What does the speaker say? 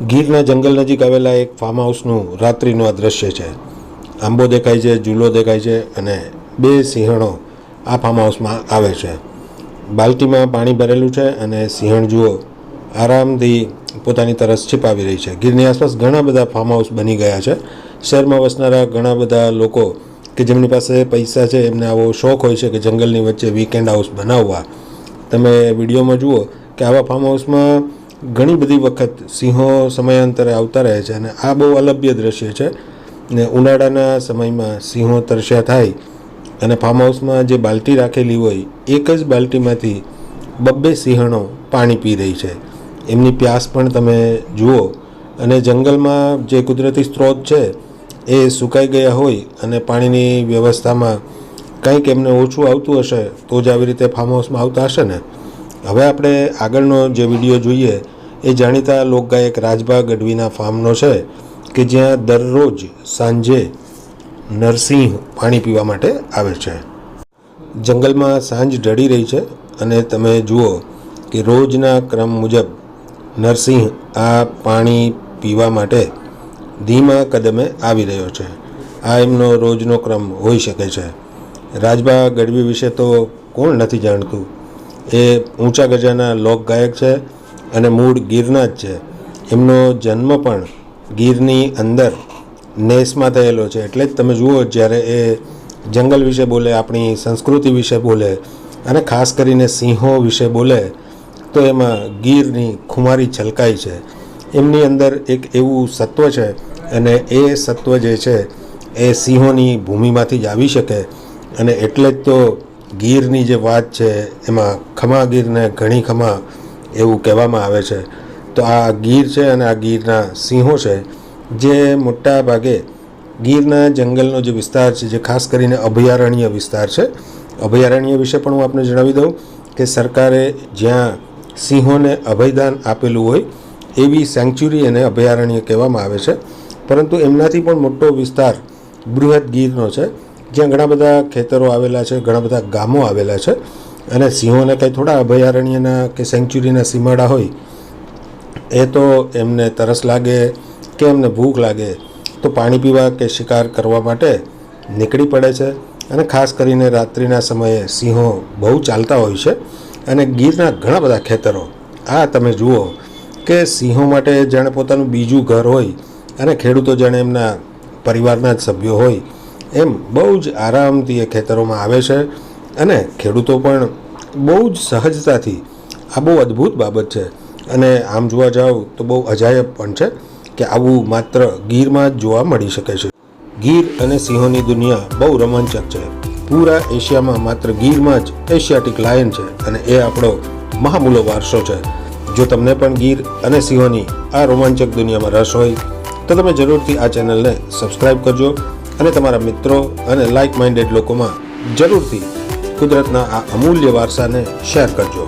ગીરના જંગલ નજીક આવેલા એક ફાર્મ હાઉસનું રાત્રિનું આ દ્રશ્ય છે. આંબો દેખાય છે, ઝૂલો દેખાય છે અને બે સિંહણો આ ફાર્મ હાઉસમાં આવે છે. બાલ્ટીમાં પાણી ભરેલું છે અને સિંહણ જુઓ, આરામથી પોતાની તરસ છીપાવી રહી છે. ગીરની આસપાસ ઘણા બધા ફાર્મ હાઉસ બની ગયા છે. શહેરમાં વસનારા ઘણા બધા લોકો કે જેમની પાસે પૈસા છે, એમને આવો શોખ હોય છે કે જંગલની વચ્ચે વીકેન્ડ હાઉસ બનાવવા. તમે વિડીયોમાં જુઓ કે આવા ફાર્મ હાઉસમાં ઘણી બધી વખત સિંહો સમયાંતરે આવતા રહે છે અને આ બહુ અલભ્ય દ્રશ્ય છે. ને ઉનાળાના સમયમાં સિંહો તરસ્યા થાય અને ફાર્મ હાઉસમાં જે બાલ્ટી રાખેલી હોય, એક જ બાલ્ટીમાંથી બબ્બે સિંહણો પાણી પી રહી છે. એમની પ્યાસ પણ તમે જુઓ અને જંગલમાં જે કુદરતી સ્ત્રોત છે, એ સુકાઈ ગયા હોય અને પાણીની વ્યવસ્થામાં કંઈક એમને ઓછું આવતું હશે તો જ આવી રીતે ફાર્મ હાઉસમાં આવતા હશે ને? હવે આપણે આગળનો જે વીડિયો જોઈએ, એ જાણીતા લોકગાયક રાજભા ગઢવીના ફાર્મનો છે કે જ્યાં દરરોજ સાંજે નરસિંહ પાણી પીવા માટે આવે છે. જંગલમાં સાંજ ઢળી રહી છે અને તમે જુઓ કે રોજના ક્રમ મુજબ નરસિંહ આ પાણી પીવા માટે ધીમા કદમે આવી રહ્યો છે. આ એમનો રોજનો ક્રમ હોઈ શકે છે. રાજભા ગઢવી વિશે તો કોણ નથી જાણતું? એ ઊંચા ગજાના લોક ગાયક છે અને મૂળ ગીરના જ છે. એમનો જન્મ પણ ગીરની અંદર નેસમાં થયેલો છે. એટલે જ તમે જુઓ જ્યારે એ જંગલ વિશે બોલે, આપણી સંસ્કૃતિ વિશે બોલે અને ખાસ કરીને સિંહો વિશે બોલે, તો એમાં ગીરની ખુમારી છલકાય છે. એમની અંદર એક એવું સત્વ છે અને એ સત્વ જે છે એ સિંહોની ભૂમિમાંથી જ આવી શકે. અને એટલે જ તો ગીરની જે વાત છે, એમાં ખમા ગીરને ઘણી ખમા એવું કહેવામાં આવે છે. તો આ ગીર છે અને આ ગીરના સિંહો છે, જે મોટા ભાગે ગીરના જંગલનો જે વિસ્તાર છે, જે ખાસ કરીને અભયારણ્ય વિસ્તાર છે. અભયારણ્ય વિશે પણ હું આપને જણાવી દઉં કે સરકારે જ્યાં સિંહોને અભયદાન આપેલું હોય, એવી સેન્ચ્યુરી અને અભયારણ્ય કહેવામાં આવે છે. પરંતુ એમનાથી પણ મોટો વિસ્તાર બૃહદ ગીરનો છે. જ્યાં ઘણા બધા ખેતરો આવેલા છે, ઘણા બધા ગામો આવેલા છે અને સિંહોને કંઈ થોડા અભયારણ્યના કે સેન્ચ્યુરીના સીમાડા હોય, એ તો એમને તરસ લાગે કે એમને ભૂખ લાગે, તો પાણી પીવા કે શિકાર કરવા માટે નીકળી પડે છે અને ખાસ કરીને રાત્રિના સમયે સિંહો બહુ ચાલતા હોય છે અને ગીરના ઘણા બધા ખેતરો. આ તમે જુઓ કે સિંહો માટે જાણે પોતાનું બીજું ઘર હોય અને ખેડૂતો જાણે એમના પરિવારના જ સભ્યો હોય એમ બહુ જ આરામથી એ ખેતરોમાં આવે છે અને ખેડૂતો પણ બહુ જ સહજતાથી આ બહુ અદ્ભુત બાબત છે. અને આમ જોવા જાઓ તો બહુ અજાયબ પણ છે કે આવું માત્ર ગીરમાં જ જોવા મળી શકે છે. ગીર અને સિંહોની દુનિયા બહુ રોમાંચક છે. પૂરા એશિયામાં માત્ર ગીરમાં જ એશિયાટિક લાયન છે અને એ આપણો મહામૂલો વારસો છે. જો તમને પણ ગીર અને સિંહોની આ રોમાંચક દુનિયામાં રસ હોય તો તમે જરૂરથી આ ચેનલને સબસ્ક્રાઈબ કરજો અને તમારા મિત્રો અને લાઇક માઇન્ડેડ લોકોમાં જરૂરથી કુદરતના આ અમૂલ્ય વારસાને શેર કરજો.